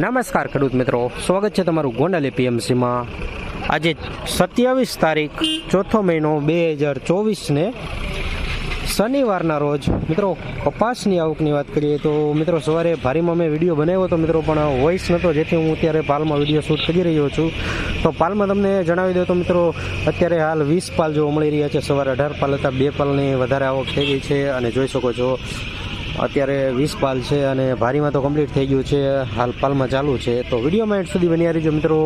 નમસ્કાર ખેડૂત મિત્રો. સ્વાગત છે તમારું ગોંડલ એપીએમસીમાં. આજે સત્યાવીસ તારીખ, ચોથો મહિનો બે હજાર ચોવીસને શનિવારના રોજ, મિત્રો, કપાસની આવકની વાત કરીએ તો, મિત્રો, સવારે ભારીમાં મેં વીડિયો બનાવ્યો હતો, મિત્રો, પણ વોઇસ નહોતો જેથી હું અત્યારે પાલમાં વીડિયો શૂટ કરી રહ્યો છું. તો પાલમાં તમને જણાવી દઉં તો, મિત્રો, અત્યારે હાલ વીસ પાલ જોવા મળી રહ્યા છે. સવારે અઢાર પાલ હતા, બે પાલની વધારે આવક થઈ ગઈ છે, અને જોઈ શકો છો અત્યારે વીસ પાલ છે અને ભારીમાં તો કમ્પ્લીટ થઈ ગયું છે. હાલ પાલમાં ચાલુ છે. તો વિડીયોમાં એટ સુધી બની રહીજો મિત્રો.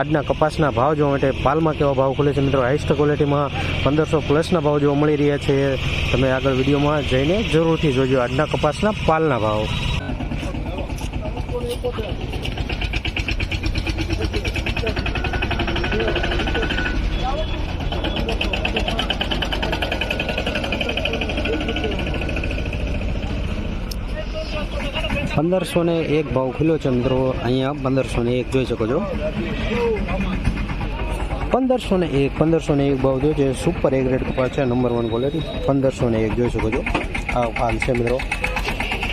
આજના કપાસના ભાવ જોવા માટે પાલમાં કેવા ભાવ ખુલે છે મિત્રો? હાઈસ્ટ ક્વોલિટીમાં પંદરસો પ્લસના ભાવ જોવા મળી રહ્યા છે. તમે આગળ વિડીયોમાં જઈને જરૂરથી જોજો આજના કપાસના પાલના ભાવ. પંદરસો ને એક ભાવ ખુલ્યો છે મિત્રો. અહીંયા પંદરસો ને એક જોઈ શકો છો. પંદરસો ને એક પંદરસો ને એક ભાવ જો છે. સુપર એક રેટ કપાસ છે નંબર વન ક્વોલિટી પંદરસો ને એક જોઈ શકો છો. આ હાલ છે મિત્રો.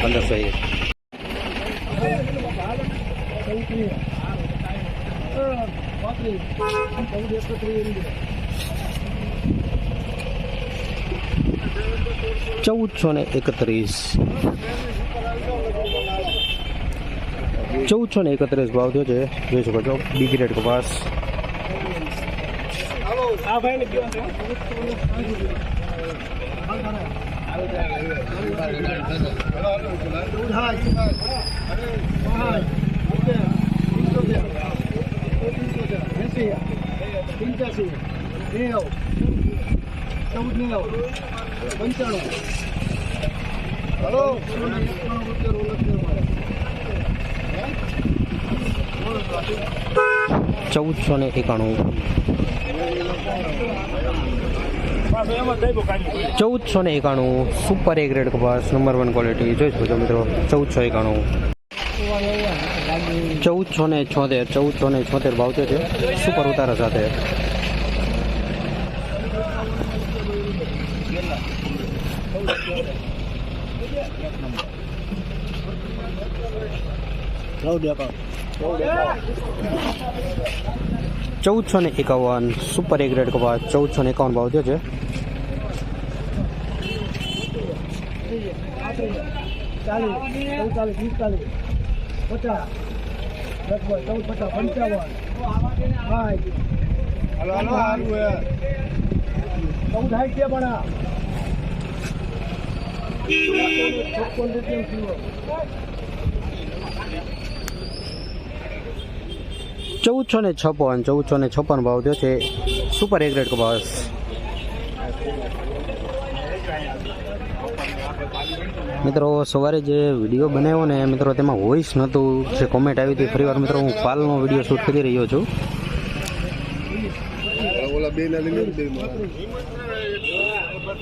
પંદરસો એક. ચૌદસો ને એકત્રીસ. ચૌદસો ને એકત્રીસ ભાવ થયો છે. જોઈ શકો છો બી ગ્રેડ કપાસ. ચૌદસો ને એકાણું. ચૌદસો ને એકાણું. સુપર એ ગ્રેડ કપાસ નંબર વન ક્વોલિટી જોઈ શકો મિત્રો, ચૌદસો એકાણું. ચૌદસો ને છોતેર, ચૌદસો ને છોતેર ભાવ છે સુપર ઉતારા સાથે. ચૌદસો ને એકાવન. સુપર એક રેડ કપાસ ચૌદસો ને એકાવન ભાવ થયો છે. ચૌદ સાઠ છે પણ આ. છપ્પન રૂપિયા કિલો ચૌદસો ને છપ્પન ચૌદસો ને છપ્પન ભાવ થયો છે. સુપર એગ્રેડ ગ્રેડ કપાસ મિત્રો સવારે જે વીડિયો બનાવ્યો ને મિત્રો તેમાં વોઇસ નહોતું. જે કોમેન્ટ આવી હતી ફરીવાર મિત્રો હું પાલનો વીડિયો શૂટ કરી રહ્યો છું.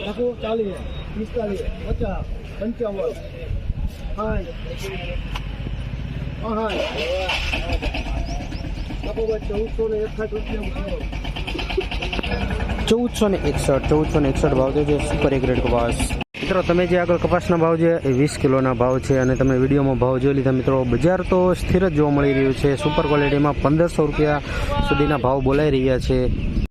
લખો ચાલીસ પચાસ પંચાવન ચૌદસો ને એકસઠ, ચૌદસો ને એકસઠ ભાવ છે સુપર એ ગ્રેડ કપાસ. મિત્રો, તમે જે આગળ કપાસના ભાવ છે, એ વીસ કિલોના ભાવ છે અને તમે વિડીયોમાં ભાવ જોઈ લીધા મિત્રો, બજાર તો સ્થિર જ જોવા મળી રહ્યું છે. સુપર ક્વોલિટીમાં પંદરસો રૂપિયા સુધીના ભાવ બોલાઈ રહ્યા છે.